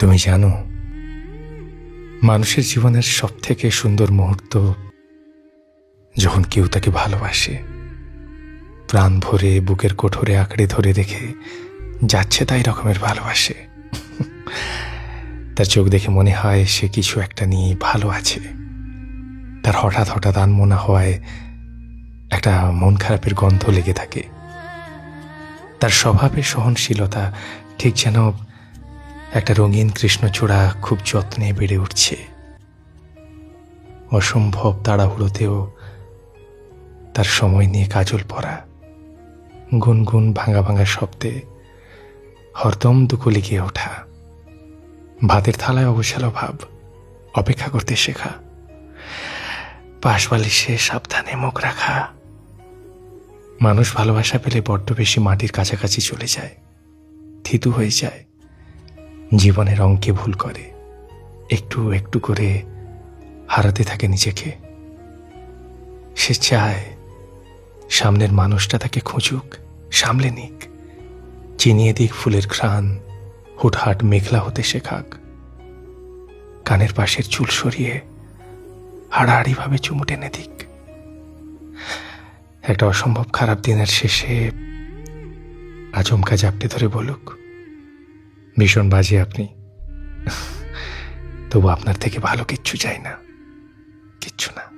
তুমি জানো, মানুষের জীবনের সব থেকে সুন্দর মুহূর্ত যখন কেউ তাকে ভালোবাসে, প্রাণ ভরে, বুকের কোঠরে আঁকড়ে ধরে রেখে যাচ্ছে তাই রকমের ভালোবাসে। তার চোখ দেখে মনে হয় সে কিছু একটা নিয়ে ভালো আছে। তার হঠাৎ হঠাৎ আনমনা হওয়ায় একটা মন খারাপের গন্ধ লেগে থাকে। তার স্বভাবের সহনশীলতা ঠিক যেন একটা রঙিন কৃষ্ণচূড়া খুব যত্নে বেড়ে উঠছে। অসম্ভব তাড়াহুড়োতেও তার সময় নিয়ে কাজল পরা গুনগুন ভাঙা ভাঙা শব্দে হরদম দুকুলি গিয়ে ওঠা। ভাতের থালায় অবসালো ভাব অপেক্ষা করতে শেখা। পাশ বালিশে সাবধানে মুখ রাখা। মানুষ ভালোবাসা পেলে বড্ড বেশি মাটির কাছাকাছি চলে যায়। থিতু হয়ে যায়। জীবনের অঙ্কে ভুল করে। একটু একটু করে হারাতে থাকে নিজেকে। সে চায় সামনের মানুষটা তাকে খুঁজুক, সামলে নিক। চিনিয়ে দিক ফুলের ঘ্রাণ, হুটহাট মেঘলা হতে শেখাক। কানের পাশের চুল সরিয়ে হাড়াহাড়িভাবে চুমু টেনে দিক। একটা অসম্ভব খারাপ দিনের শেষে আচমকা জাপটে ধরে বলুক ভীষণ বাজে আপনি। তবু আপনার থেকে ভালো কিচ্ছু চাই না। কিচ্ছু না।